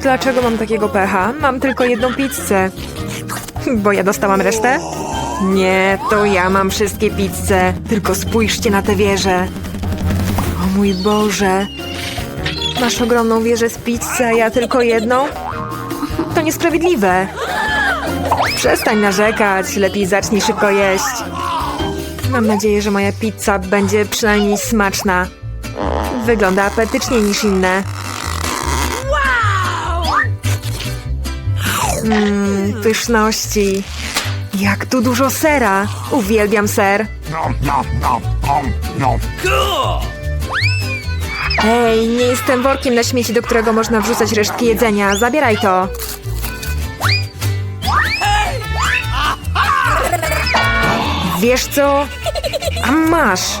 Dlaczego mam takiego pecha? Mam tylko jedną pizzę. Bo ja dostałam resztę? Nie, to ja mam wszystkie pizze. Tylko spójrzcie na tę wieżę. O mój Boże. Masz ogromną wieżę z pizzy, a ja tylko jedną? To niesprawiedliwe. Przestań narzekać, lepiej zacznij szybko jeść. Mam nadzieję, że moja pizza będzie przynajmniej smaczna. Wygląda apetycznie niż inne. Mmm, pyszności. Jak tu dużo sera. Uwielbiam ser. Hej, nie jestem workiem na śmieci, do którego można wrzucać resztki jedzenia. Zabieraj to. Wiesz co? A masz.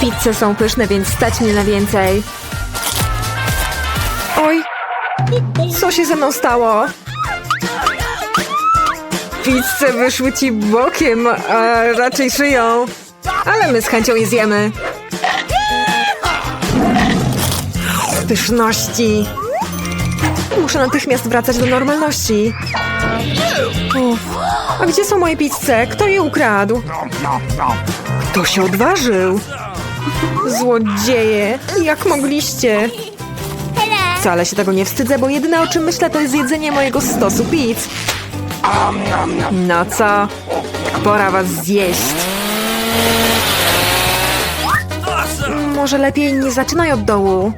Pizze są pyszne, więc stać mnie na więcej. Oj, co się ze mną stało? Pizze wyszły ci bokiem, a raczej szyją. Ale my z chęcią je zjemy. Pyszności. Muszę natychmiast wracać do normalności. Uff. A gdzie są moje pizze? Kto je ukradł? Nom, nom, nom. Kto się odważył? Złodzieje, jak mogliście? Wcale się tego nie wstydzę, bo jedyne o czym myślę to jest jedzenie mojego stosu pizz. No co? Pora was zjeść. Może lepiej nie zaczynaj od dołu.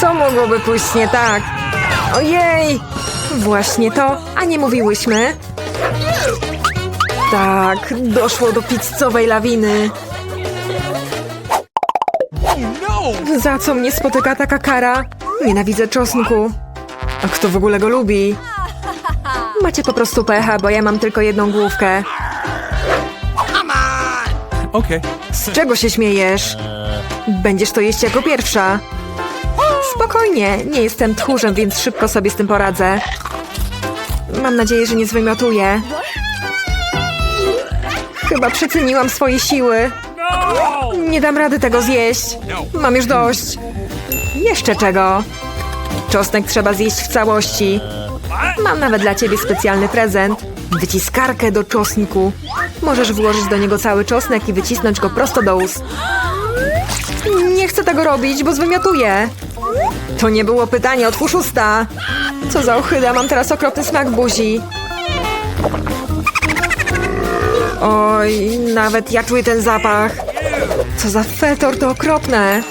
Co mogłoby pójść nie tak? Ojej! Właśnie to, a nie mówiłyśmy? Tak, doszło do pizzowej lawiny. Za co mnie spotyka taka kara? Nienawidzę czosnku. A kto w ogóle go lubi? Macie po prostu pecha, bo ja mam tylko jedną główkę. Okay. Z czego się śmiejesz? Będziesz to jeść jako pierwsza. Spokojnie, nie jestem tchórzem, więc szybko sobie z tym poradzę. Mam nadzieję, że nie zwymiotuję. Chyba przeceniłam swoje siły. Nie dam rady tego zjeść. Mam już dość. Jeszcze czego? Czosnek trzeba zjeść w całości. Mam nawet dla ciebie specjalny prezent. Wyciskarkę do czosnku. Możesz włożyć do niego cały czosnek i wycisnąć go prosto do ust. Nie chcę tego robić, bo zwymiotuję. To nie było pytanie, otwórz usta. Co za ochyda, mam teraz okropny smak buzi. Oj, nawet ja czuję ten zapach. Co za fetor, to okropne.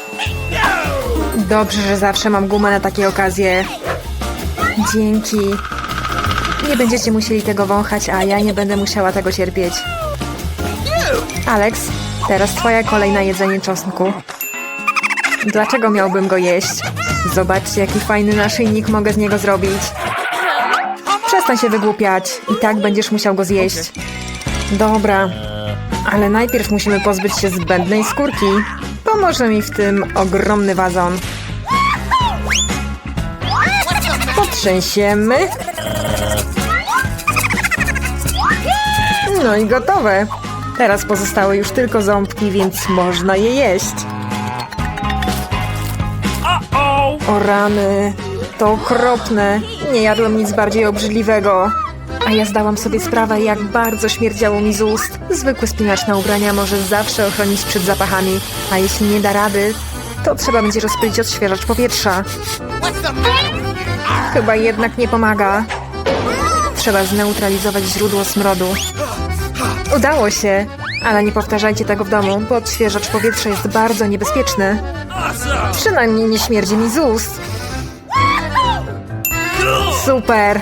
Dobrze, że zawsze mam gumę na takie okazje. Dzięki. Nie będziecie musieli tego wąchać, a ja nie będę musiała tego cierpieć. Alex, teraz twoja kolej na jedzenie czosnku. Dlaczego miałbym go jeść? Zobaczcie, jaki fajny naszyjnik mogę z niego zrobić. Przestań się wygłupiać. I tak będziesz musiał go zjeść. Dobra, ale najpierw musimy pozbyć się zbędnej skórki. Pomoże mi w tym ogromny wazon. Potrzęsiemy. No i gotowe. Teraz pozostały już tylko ząbki, więc można je jeść. O rany, to okropne. Nie jadłem nic bardziej obrzydliwego. A ja zdałam sobie sprawę, jak bardzo śmierdziało mi z ust. Zwykły spinacz na ubrania może zawsze ochronić przed zapachami, a jeśli nie da rady, to trzeba będzie rozpylić odświeżacz powietrza. Chyba jednak nie pomaga. Trzeba zneutralizować źródło smrodu. Udało się, ale nie powtarzajcie tego w domu, bo odświeżacz powietrza jest bardzo niebezpieczny. Przynajmniej nie śmierdzi mi z ust. Super!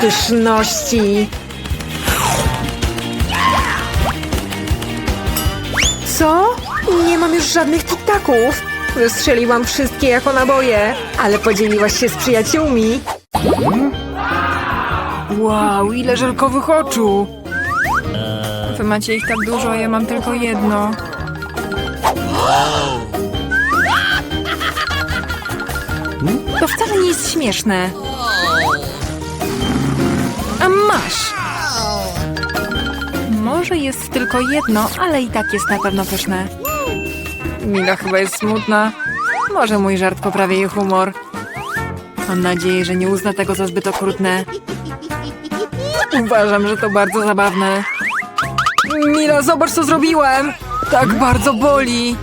Pyszności. Co? Nie mam już żadnych tiktaków. Wystrzeliłam wszystkie jako naboje, ale podzieliłaś się z przyjaciółmi. Wow, ile żelkowych oczu. Wy macie ich tak dużo, a ja mam tylko jedno. To wcale nie jest śmieszne. Masz! Może jest tylko jedno, ale i tak jest na pewno pyszne. Mila chyba jest smutna. Może mój żart poprawi jej humor. Mam nadzieję, że nie uzna tego za zbyt okrutne. Uważam, że to bardzo zabawne. Mila, zobacz co zrobiłem! Tak bardzo boli!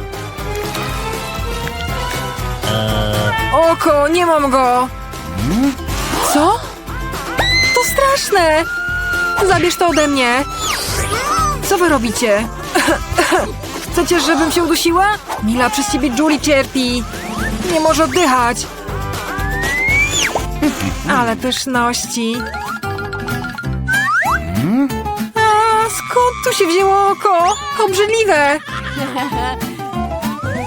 Oko, nie mam go! Co? Straszne! Zabierz to ode mnie! Co wy robicie? Chcecie, żebym się udusiła? Mila, przez ciebie Julie cierpi! Nie może oddychać! Ale pyszności! A, skąd tu się wzięło oko? Obrzydliwe!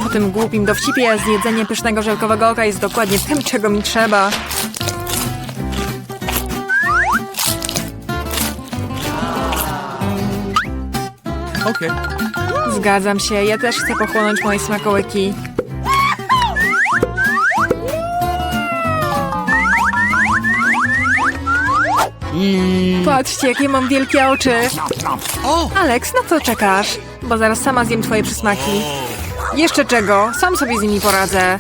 Po tym głupim dowcipie zjedzenie pysznego żelkowego oka jest dokładnie tym, czego mi trzeba. Okay. Zgadzam się, ja też chcę pochłonąć moje smakołyki. Patrzcie, jakie mam wielkie oczy. Alex, na co czekasz? bo zaraz sama zjem twoje przysmaki. Jeszcze czego? Sam sobie z nimi poradzę.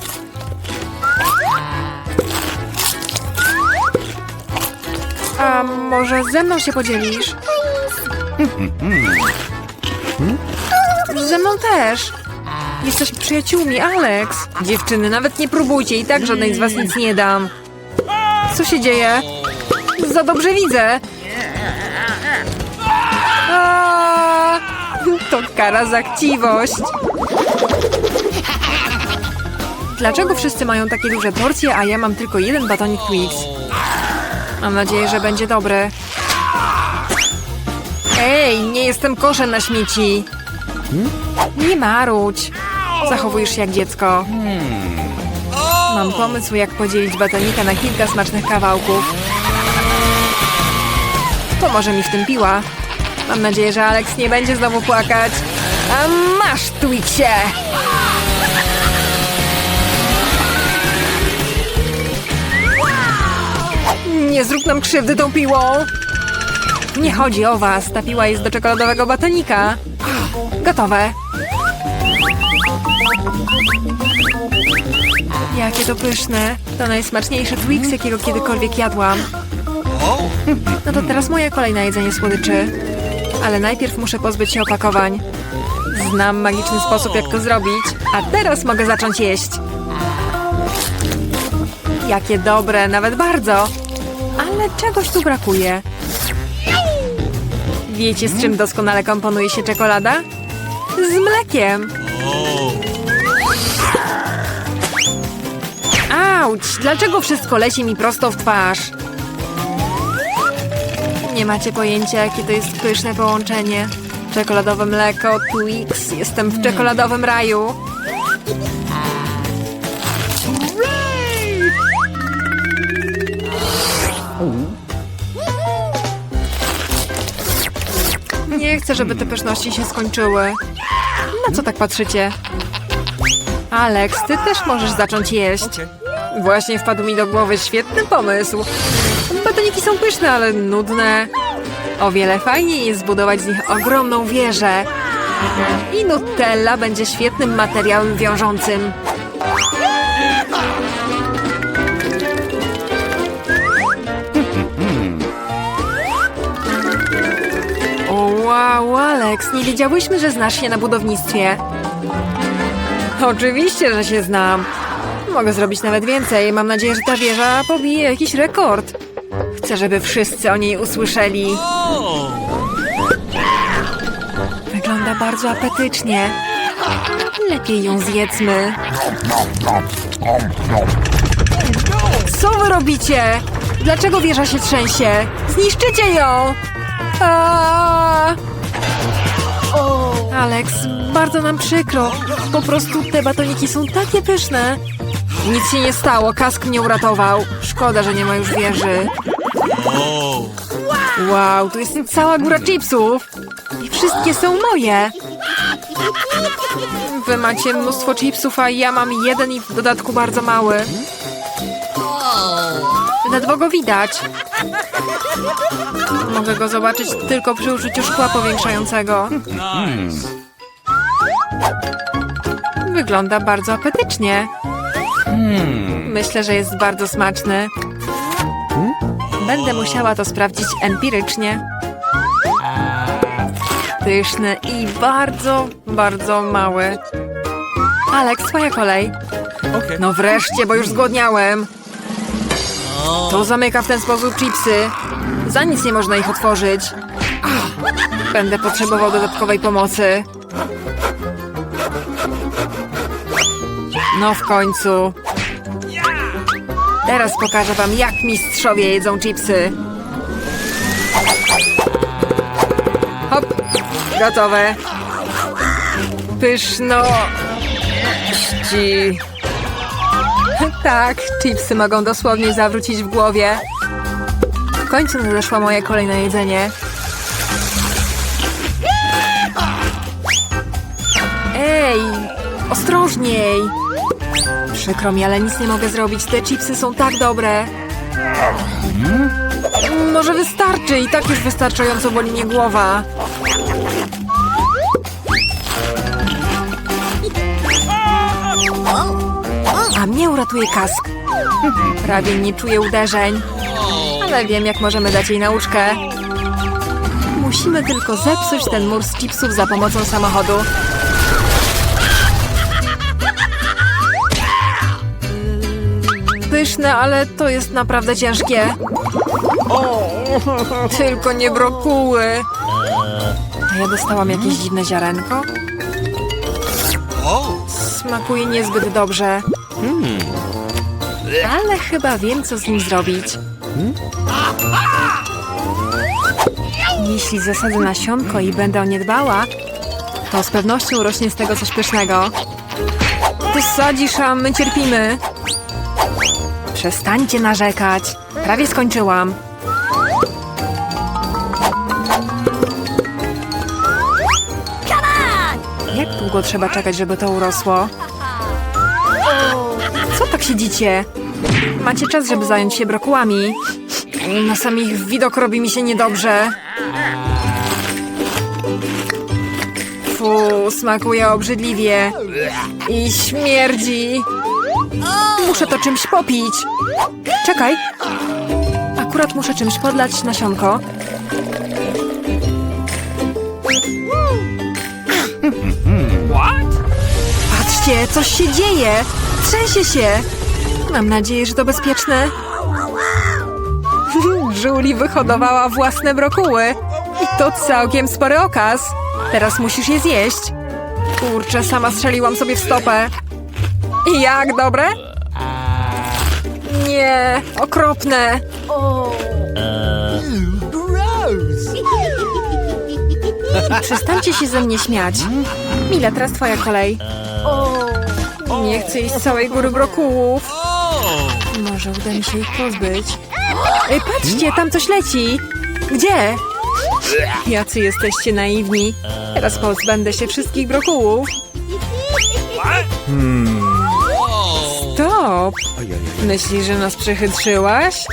A może ze mną się podzielisz? Ze mną też. Jesteśmy przyjaciółmi, Alex. Dziewczyny, nawet nie próbujcie, i tak żadnej z was nic nie dam. Co się dzieje? Za dobrze widzę. A, to kara za chciwość. Dlaczego wszyscy mają takie duże porcje, a ja mam tylko jeden batonik Twix? Mam nadzieję, że będzie dobry. Ej, nie jestem koszem na śmieci. Nie marudź. Zachowujesz się jak dziecko. Mam pomysł, jak podzielić batonika na kilka smacznych kawałków. Pomoże mi w tym piła. Mam nadzieję, że Alex nie będzie znowu płakać. A masz, Twixie! Nie zrób nam krzywdy tą piłą! Nie chodzi o was, ta piła jest do czekoladowego batonika. Gotowe. Jakie to pyszne. To najsmaczniejszy Twix, jakiego kiedykolwiek jadłam. No to teraz moja kolej na jedzenie słodyczy. Ale najpierw muszę pozbyć się opakowań. Znam magiczny sposób, jak to zrobić, a teraz mogę zacząć jeść. Jakie dobre, nawet bardzo. Ale czegoś tu brakuje. Wiecie, z czym doskonale komponuje się czekolada? Z mlekiem. Auć! Dlaczego wszystko leci mi prosto w twarz? Nie macie pojęcia, jakie to jest pyszne połączenie. Czekoladowe mleko, Twix. Jestem w czekoladowym raju. Chcę, żeby te pyszności się skończyły. Na co tak patrzycie? Alex, ty też możesz zacząć jeść. Właśnie wpadł mi do głowy świetny pomysł. Batoniki są pyszne, ale nudne. O wiele fajniej jest zbudować z nich ogromną wieżę. I Nutella będzie świetnym materiałem wiążącym. Wow, Alex, nie wiedziałyśmy, że znasz się na budownictwie. Oczywiście, że się znam. Mogę zrobić nawet więcej. Mam nadzieję, że ta wieża pobije jakiś rekord. Chcę, żeby wszyscy o niej usłyszeli. Wygląda bardzo apetycznie. Lepiej ją zjedzmy. Co wy robicie? Dlaczego wieża się trzęsie? Zniszczycie ją! Aaaa! Alex, bardzo nam przykro. Po prostu te batoniki są takie pyszne. Nic się nie stało, kask mnie uratował. Szkoda, że nie ma już wieży. Wow, tu jest cała góra chipsów. I wszystkie są moje. Wy macie mnóstwo chipsów, a ja mam jeden i w dodatku bardzo mały. Ledwo go widać. Mogę go zobaczyć tylko przy użyciu szkła powiększającego. Wygląda bardzo apetycznie. Myślę, że jest bardzo smaczny. Będę musiała to sprawdzić empirycznie. Pyszny i bardzo, bardzo mały. Alex, twoja kolej. No wreszcie, bo już zgłodniałem. To zamyka w ten sposób chipsy. Za nic nie można ich otworzyć. Będę potrzebował dodatkowej pomocy. No w końcu. Teraz pokażę wam, jak mistrzowie jedzą chipsy. Hop, gotowe. Pyszno. Ci. Tak, chipsy mogą dosłownie zawrócić w głowie. W końcu nadeszła moja kolej na jedzenie. Ej, ostrożniej! Przykro mi, ale nic nie mogę zrobić. Te chipsy są tak dobre. Może wystarczy i tak już wystarczająco boli mnie głowa. Uratuje kask. Prawie nie czuję uderzeń, ale wiem, jak możemy dać jej nauczkę. Musimy tylko zepsuć ten mur z chipsów za pomocą samochodu. Pyszne, ale to jest naprawdę ciężkie. Tylko nie brokuły. A ja dostałam jakieś dziwne ziarenko? Smakuje niezbyt dobrze. Ale chyba wiem, co z nim zrobić. Jeśli zasadzę nasionko i będę o nie dbała, to z pewnością rośnie z tego coś pysznego. Ty sadzisz, a my cierpimy. Przestańcie narzekać. Prawie skończyłam. Jak długo trzeba czekać, żeby to urosło? Co tak siedzicie? Macie czas, żeby zająć się brokułami. Na sam ich widok robi mi się niedobrze. Fu, smakuje obrzydliwie. I śmierdzi. Muszę to czymś popić. Czekaj. Akurat muszę czymś podlać nasionko. Patrzcie, coś się dzieje! Trzęsie się! Mam nadzieję, że to bezpieczne. Julie wyhodowała własne brokuły. I to całkiem spory okaz. Teraz musisz je zjeść. Kurczę, sama strzeliłam sobie w stopę. Jak, dobre? Nie, okropne. Przestańcie się ze mnie śmiać. Mila, teraz twoja kolej. Nie chcę jeść całej góry brokułów. Może uda mi się ich pozbyć. Ej, patrzcie, tam coś leci. Gdzie? Jacy jesteście naiwni. Teraz pozbędę się wszystkich brokułów. Stop! Myślisz, że nas przechytrzyłaś?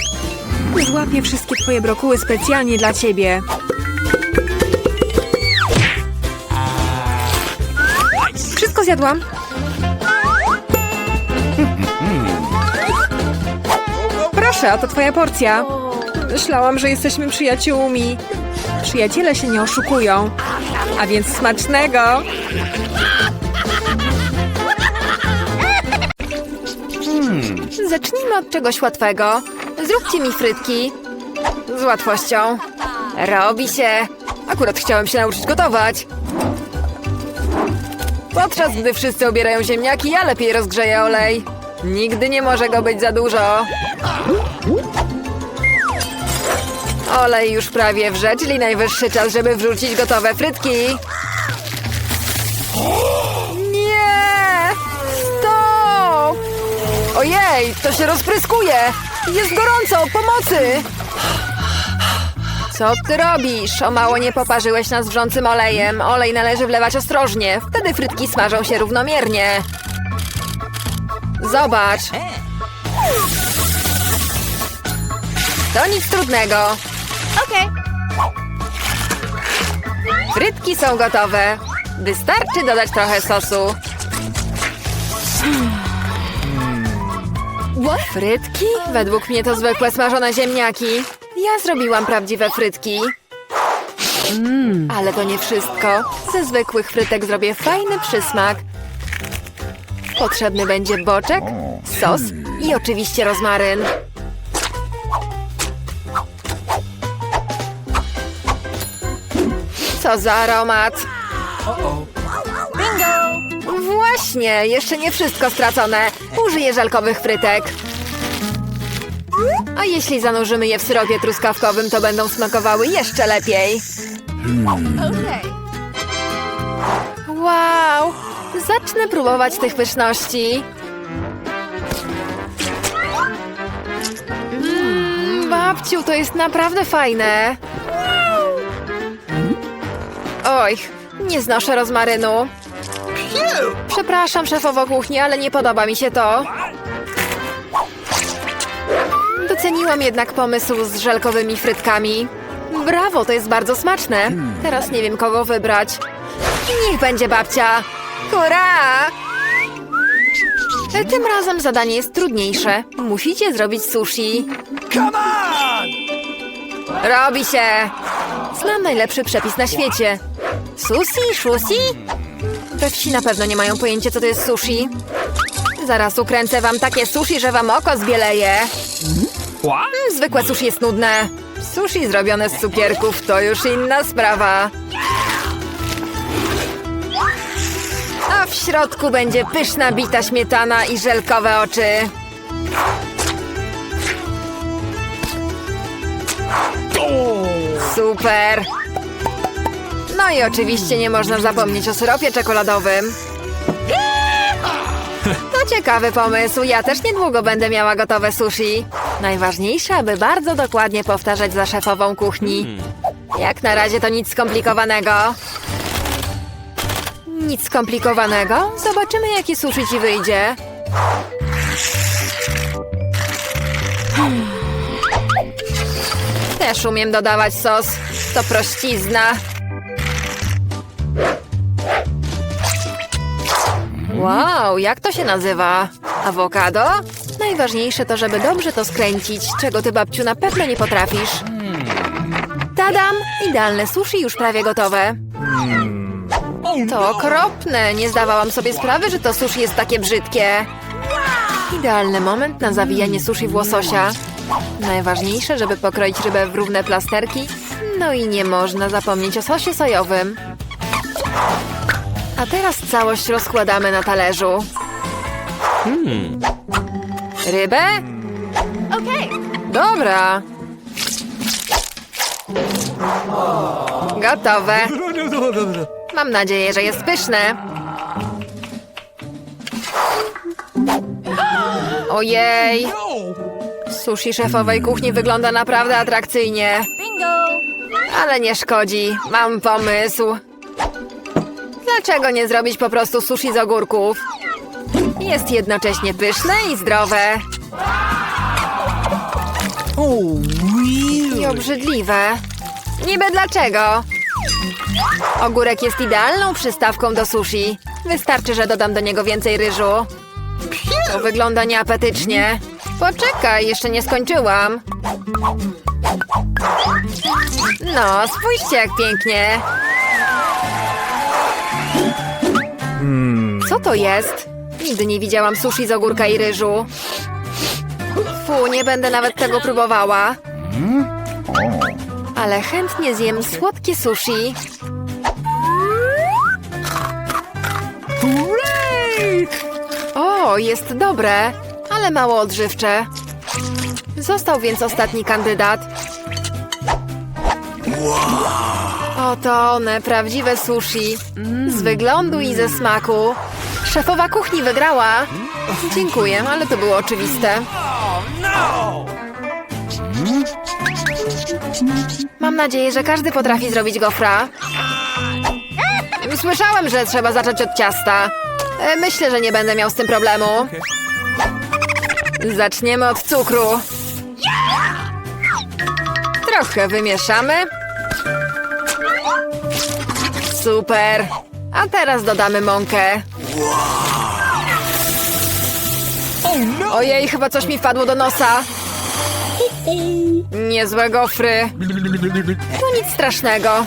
Złapię wszystkie twoje brokuły specjalnie dla ciebie. Wszystko zjadłam. Proszę, a to twoja porcja. Myślałam, że jesteśmy przyjaciółmi. Przyjaciele się nie oszukują. A więc smacznego! Zacznijmy od czegoś łatwego. Zróbcie mi frytki. Z łatwością. Robi się. Akurat chciałem się nauczyć gotować. Podczas gdy wszyscy obierają ziemniaki, ja lepiej rozgrzeję olej. Nigdy nie może go być za dużo. Olej już prawie wrze, czyli najwyższy czas, żeby wrzucić gotowe frytki. Nie! Stop! Ojej, to się rozpryskuje! Jest gorąco, pomocy! Co ty robisz? O mało nie poparzyłeś nas wrzącym olejem. Olej należy wlewać ostrożnie. Wtedy frytki smażą się równomiernie. Zobacz. To nic trudnego. Okay. Frytki są gotowe. Wystarczy dodać trochę sosu. Frytki? Według mnie to zwykłe smażone ziemniaki. Ja zrobiłam prawdziwe frytki. Ale to nie wszystko. Ze zwykłych frytek zrobię fajny przysmak. Potrzebny będzie boczek, sos i oczywiście rozmaryn. Co za aromat! Właśnie, jeszcze nie wszystko stracone. Użyję żelkowych frytek. A jeśli zanurzymy je w syropie truskawkowym, to będą smakowały jeszcze lepiej. Okay. Wow! Zacznę próbować tych pyszności. Mm, babciu, to jest naprawdę fajne. Oj, nie znoszę rozmarynu. Przepraszam, szefowo kuchni, ale nie podoba mi się to. Doceniłam jednak pomysł z żelkowymi frytkami. Brawo, to jest bardzo smaczne. Teraz nie wiem, kogo wybrać. Niech będzie babcia. Hurra! Tym razem zadanie jest trudniejsze. Musicie zrobić sushi. Come on! Robi się! Znam najlepszy przepis na świecie. Sushi? Shusi? We wsi na pewno nie mają pojęcia, co to jest sushi. Zaraz ukręcę wam takie sushi, że wam oko zbieleje. Zwykłe sushi jest nudne. Sushi zrobione z cukierków to już inna sprawa. A w środku będzie pyszna bita śmietana i żelkowe oczy. Super! No i oczywiście nie można zapomnieć o syropie czekoladowym. To ciekawy pomysł. Ja też niedługo będę miała gotowe sushi. Najważniejsze, aby bardzo dokładnie powtarzać za szefową kuchni. Jak na razie to nic skomplikowanego. Nic skomplikowanego? Zobaczymy, jaki sushi ci wyjdzie. Też umiem dodawać sos. To prościzna. Wow, jak to się nazywa? Awokado? Najważniejsze to, żeby dobrze to skręcić, czego ty, babciu, na pewno nie potrafisz. Tadam! Idealne sushi już prawie gotowe. To okropne! Nie zdawałam sobie sprawy, że to sushi jest takie brzydkie. Idealny moment na zawijanie sushi w łososia. Najważniejsze, żeby pokroić rybę w równe plasterki. No i nie można zapomnieć o sosie sojowym. A teraz całość rozkładamy na talerzu. Rybę? Okay. Dobra. Gotowe. Mam nadzieję, że jest pyszne. Ojej, sushi szefowej kuchni wygląda naprawdę atrakcyjnie. Ale nie szkodzi, mam pomysł. Dlaczego nie zrobić po prostu sushi z ogórków? Jest jednocześnie pyszne i zdrowe. I obrzydliwe. Niby dlaczego? Ogórek jest idealną przystawką do sushi. Wystarczy, że dodam do niego więcej ryżu. To wygląda nieapetycznie. Poczekaj, jeszcze nie skończyłam. No, spójrzcie jak pięknie. Co to jest? Nigdy nie widziałam sushi z ogórka i ryżu. Fu, nie będę nawet tego próbowała. Ale chętnie zjem słodkie sushi. O, jest dobre, ale mało odżywcze. Został więc ostatni kandydat. Oto one, prawdziwe sushi. Z wyglądu i ze smaku. Szefowa kuchni wygrała. Dziękuję, ale to było oczywiste. Mam nadzieję, że każdy potrafi zrobić gofra. Słyszałem, że trzeba zacząć od ciasta. E, Myślę, że nie będę miał z tym problemu. Zaczniemy od cukru. Trochę wymieszamy. Super. A teraz dodamy mąkę. Oh no! Ojej, chyba coś mi wpadło do nosa. Niezłe gofry. To nic strasznego.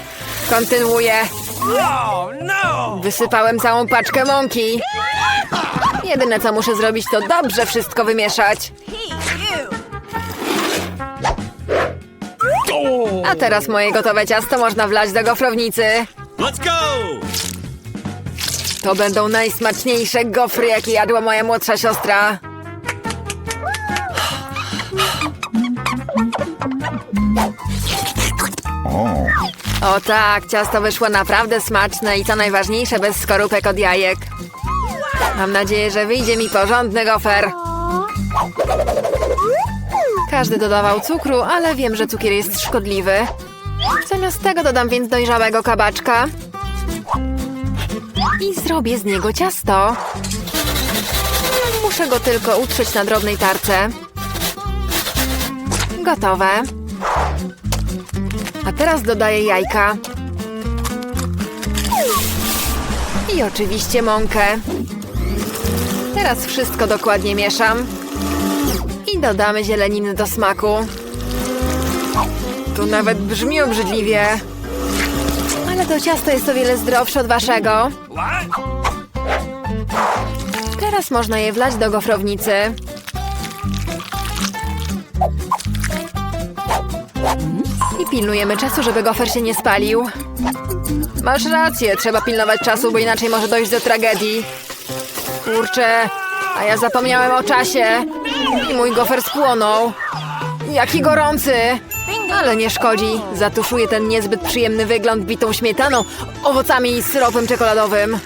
Kontynuuję. Oh no! Wysypałem całą paczkę mąki. Jedyne co muszę zrobić to dobrze wszystko wymieszać. A teraz moje gotowe ciasto można wlać do gofrownicy. Let's go! To będą najsmaczniejsze gofry, jakie jadła moja młodsza siostra. O tak, ciasto wyszło naprawdę smaczne i co najważniejsze, bez skorupek od jajek. Mam nadzieję, że wyjdzie mi porządny gofer. Każdy dodawał cukru, ale wiem, że cukier jest szkodliwy. Zamiast tego dodam więc dojrzałego kabaczka. I zrobię z niego ciasto. Muszę go tylko utrzeć na drobnej tarce. Gotowe. A teraz dodaję jajka. I oczywiście mąkę. Teraz wszystko dokładnie mieszam. I dodamy zieleniny do smaku. Tu nawet brzmi obrzydliwie. To ciasto jest o wiele zdrowsze od waszego. Teraz można je wlać do gofrownicy. I pilnujemy czasu, żeby gofer się nie spalił. Masz rację, trzeba pilnować czasu, bo inaczej może dojść do tragedii. Kurczę, a ja zapomniałem o czasie. I mój gofer spłonął. Jaki gorący! Ale nie szkodzi. Zatuszuję ten niezbyt przyjemny wygląd bitą śmietaną, owocami i syropem czekoladowym.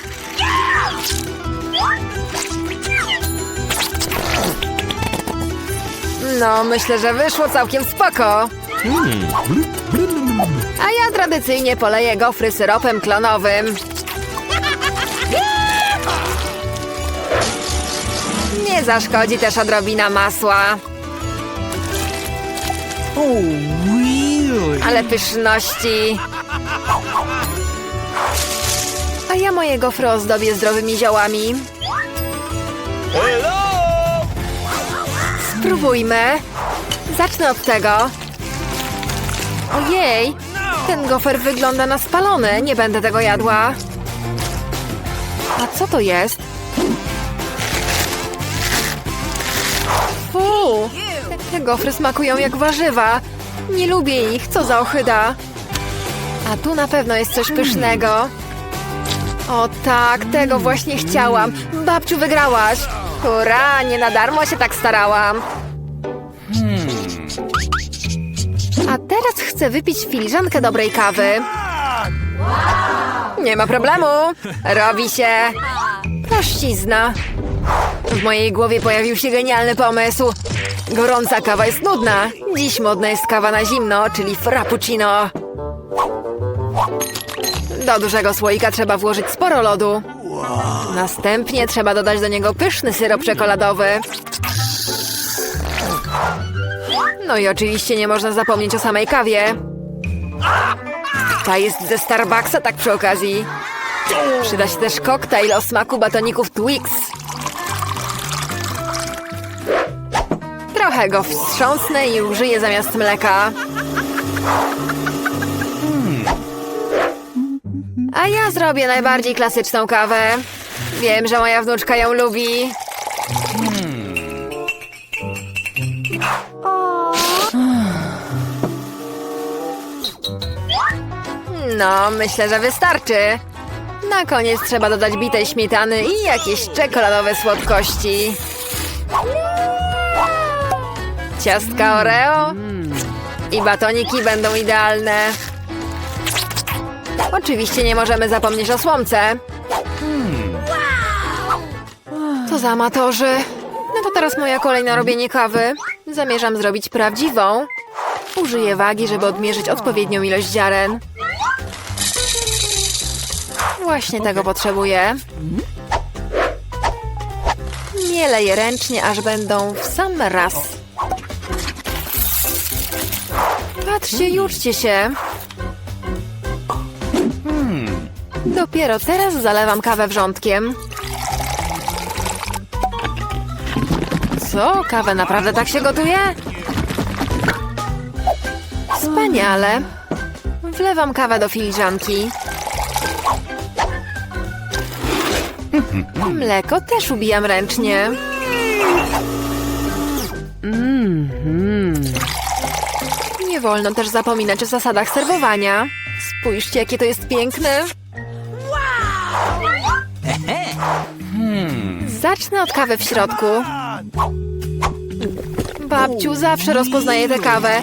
No, myślę, że wyszło całkiem spoko. A ja tradycyjnie poleję gofry syropem klonowym. Nie zaszkodzi też odrobina masła. Oh? Ale pyszności. A ja moje gofry ozdobię zdrowymi ziołami. Hello? Spróbujmy. Zacznę od tego. Ojej, ten gofer wygląda na spalony. Nie będę tego jadła. A co to jest? Fu, te gofry smakują jak warzywa. Nie lubię ich, co za ochyda. A tu na pewno jest coś pysznego. O tak, tego właśnie chciałam. Babciu, wygrałaś. Hurra, nie na darmo się tak starałam. A teraz chcę wypić filiżankę dobrej kawy. Nie ma problemu. Robi się. Prościzna. W mojej głowie pojawił się genialny pomysł. Gorąca kawa jest nudna. Dziś modna jest kawa na zimno, czyli frappuccino. Do dużego słoika trzeba włożyć sporo lodu. Następnie trzeba dodać do niego pyszny syrop czekoladowy. No i oczywiście nie można zapomnieć o samej kawie. Ta jest ze Starbucksa, tak przy okazji. Przyda się też koktajl o smaku batoników Twix. Trochę go wstrząsnę i użyję zamiast mleka. A ja zrobię najbardziej klasyczną kawę. Wiem, że moja wnuczka ją lubi. No, myślę, że wystarczy. Na koniec trzeba dodać bitej śmietany i jakieś czekoladowe słodkości. Ciastka Oreo i batoniki będą idealne. Oczywiście nie możemy zapomnieć o słomce. To za amatorzy. No to teraz moja kolej na robienie kawy. Zamierzam zrobić prawdziwą. Użyję wagi, żeby odmierzyć odpowiednią ilość ziaren. Właśnie tego potrzebuję. Mielę je ręcznie, aż będą w sam raz. Patrzcie, juczcie się. Dopiero teraz zalewam kawę wrzątkiem. Co? Kawę naprawdę tak się gotuje? Wspaniale. Wlewam kawę do filiżanki. Mleko też ubijam ręcznie. Nie wolno też zapominać o zasadach serwowania. Spójrzcie, jakie to jest piękne. Zacznę od kawy w środku. Babciu, zawsze rozpoznaję tę kawę.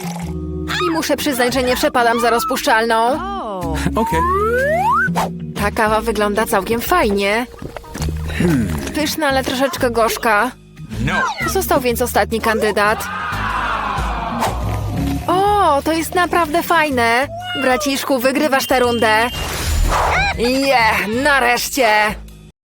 I muszę przyznać, że nie przepadam za rozpuszczalną. Okay. Ta kawa wygląda całkiem fajnie. Pyszna, ale troszeczkę gorzka. No. Został więc ostatni kandydat. To jest naprawdę fajne. Braciszku, wygrywasz tę rundę. Je, nareszcie.